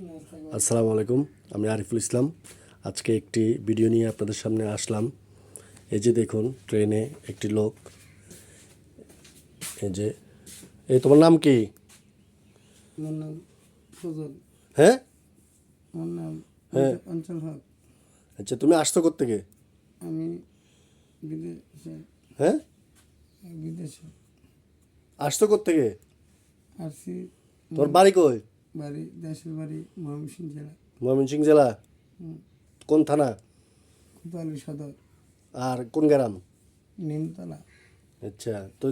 আসসালামু আলাইকুম আমি আরিফুল ইসলাম। আজকে একটি ভিডিও নিয়ে আপনাদের সামনে আসলাম। এই যে দেখুন ট্রেনে একটি লোক। এই যে এই তোমার নাম কি? হ্যাঁ? হ্যাঁ। আচ্ছা তুমি আসছো থেকে আমি বিদেশে। হ্যাঁ? বিদেশে। আসছো থেকে আসছি তোমার বাড়ি কই? বাড়ি দেশের বাড়ি ময়মনসিংহ জেলা। ময়মনসিংহ জেলা? কোন থানা? কোতোয়ালি সদর। আর কোন গ্রাম? নিমতলা। আচ্ছা তো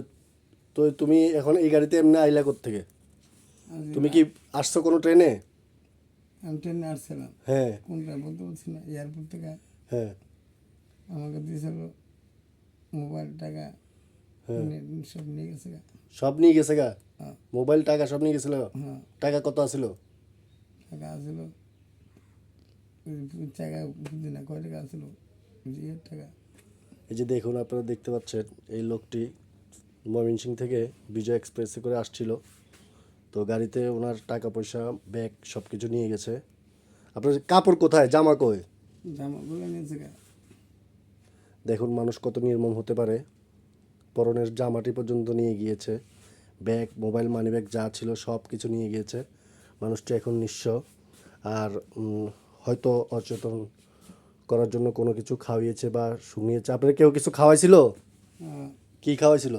তো তুমি এখন এই গাড়িতে এমনি আইলা থেকে তুমি কি আসছো কোনো ট্রেনে? আমি ট্রেনে আসছিলাম। হ্যাঁ। কোনটা বলতে পারছি না এয়ারপোর্ট থেকে। হ্যাঁ। আমাকে দিয়েছিল মোবাইল টাকা। হ্যাঁ। সব নিয়ে গেছে গা। সব নিয়ে গেছে গা? মোবাইল টাকা সব নিয়ে গেছিল? হ্যাঁ। টাকা কত আছিল? টাকা আসলো টাকা বুঝি না কয় টাকা আসলো টাকা। এই যে দেখুন আপনারা দেখতে পাচ্ছেন এই লোকটি ময়মনসিং থেকে বিজয় এক্সপ্রেসে করে আসছিল। তো গাড়িতে ওনার টাকা পয়সা ব্যাগ সব কিছু নিয়ে গেছে। আপনার কাপড় কোথায়? জামা কই? জামাগুলো নিয়েছে দেখুন মানুষ কত নির্মম হতে পারে। পরনের জামাটি পর্যন্ত নিয়ে গিয়েছে। ব্যাগ মোবাইল মানি ব্যাগ যা ছিল সব কিছু নিয়ে গিয়েছে। মানুষটি এখন নিঃস্ব। আর হয়তো অচেতন করার জন্য কোনো কিছু খাওয়িয়েছে বা শুনিয়েছে। আপনার কেউ কিছু খাওয়াইছিল? কি খাওয়াইছিল?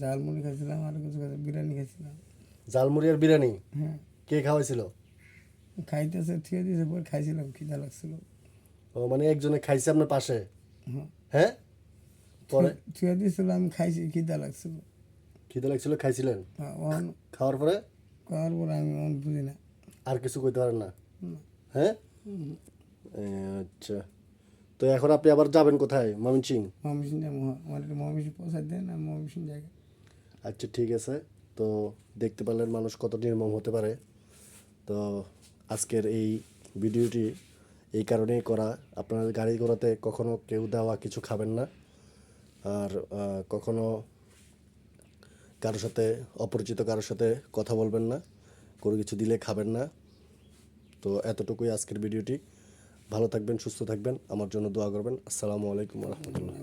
ঝালমুড়ি খাইছিলাম আর কিছু বিরিয়ানি খাইছিলাম। ঝালমুড়ি আর বিরিয়ানি? হ্যাঁ। কে খাওয়াইছিল? খাইতেছে ঠিক দিয়েছে পরে খাইছিলাম খিদা লাগছিল। ও মানে একজনে খাইছে আপনার পাশে? হ্যাঁ। হ্যাঁ? পরে? ঠিক দিয়েছিল আমি খাইছি খিদা লাগছিল। খিদে লাগছিল খাইছিলেন? খাওয়ার পরে? করার পরে আমি বুঝি না আর কিছু করতে পারেন না। হ্যাঁ? আচ্ছা। তো এখন আপনি আবার যাবেন কোথায়? ময়মনসিং? যাব হ্যাঁ। মমিসিন পৌঁছাই দেন আমি মমিসিন জায়গা আচ্ছা ঠিক আছে। তো দেখতে পারলেন মানুষ কত নির্মম হতে পারে। তো আজকের এই ভিডিওটি এই কারণেই করা। আপনার গাড়ি ঘোড়াতে কখনো কেউ দেওয়া কিছু খাবেন না। আর কখনো কারোর সাথে, অপরিচিত কারোর সাথে কথা বলবেন না, কোনো কিছু দিলে খাবেন না। তো এতটুকুই আজকের ভিডিওটি। ভালো থাকবেন, সুস্থ থাকবেন, আমার জন্য দোয়া করবেন। আসসালামু আলাইকুম রহমতুল্লাহ।